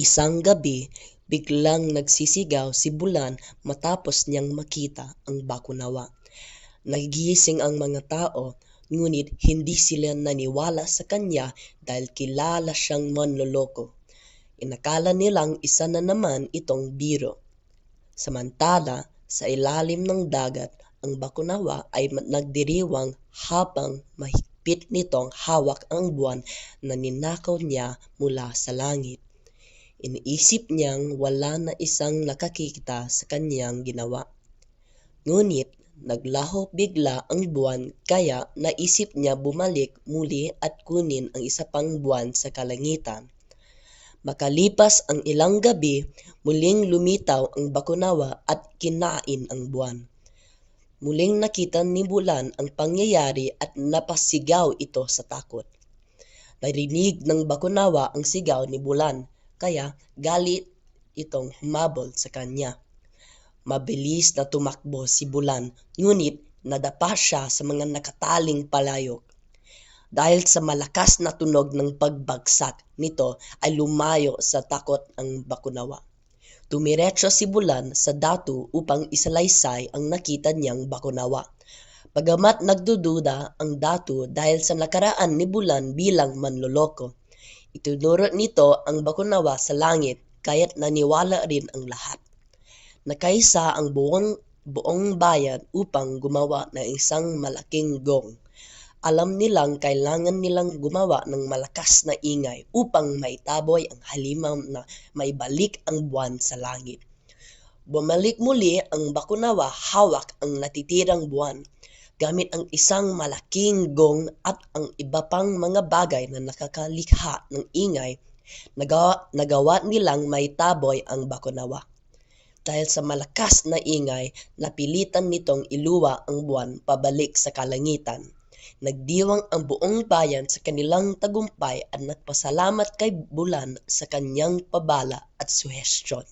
Isang gabi, biglang nagsisigaw si Bulan matapos niyang makita ang bakunawa. Nagising ang mga tao, ngunit hindi sila naniwala sa kanya dahil kilala siyang manloloko. Inakala nilang isa na naman itong biro. Samantala, sa ilalim ng dagat, ang bakunawa ay nagdiriwang habang mahigpit nitong hawak ang buwan na ninakaw niya mula sa langit. Iniisip niyang wala na isang nakakita sa kanyang ginawa. Ngunit naglaho bigla ang buwan kaya naisip niya bumalik muli at kunin ang isa pang buwan sa kalangitan. Makalipas ang ilang gabi, muling lumitaw ang bakunawa at kinain ang buwan. Muling nakita ni Bulan ang pangyayari at napasigaw ito sa takot. Narinig ng bakunawa ang sigaw ni Bulan kaya galit itong humabol sa kanya. Mabilis na tumakbo si Bulan ngunit nadapa siya sa mga nakataling palayok. Dahil sa malakas na tunog ng pagbagsak nito ay lumayo sa takot ang bakunawa. Tumiretso si Bulan sa datu upang isalaysay ang nakita niyang bakunawa. Pagamat nagdududa ang datu dahil sa nakaraan ni Bulan bilang manloloko, itinuro nito ang bakunawa sa langit kaya't naniwala rin ang lahat. Nakaisa ang buong, buong bayan upang gumawa ng isang malaking gong. Alam nilang kailangan nilang gumawa ng malakas na ingay upang maitaboy ang halimaw na maibalik ang buwan sa langit. Bumalik muli ang bakunawa hawak ang natitirang buwan gamit ang isang malaking gong at ang iba pang mga bagay na nakakalikha ng ingay, nagawa, nagawa nilang maitaboy ang bakunawa. Dahil sa malakas na ingay, napilitan nitong iluwa ang buwan pabalik sa kalangitan. Nagdiwang ang buong bayan sa kanilang tagumpay at nagpasalamat kay Bulan sa kanyang pabala at suhestyon.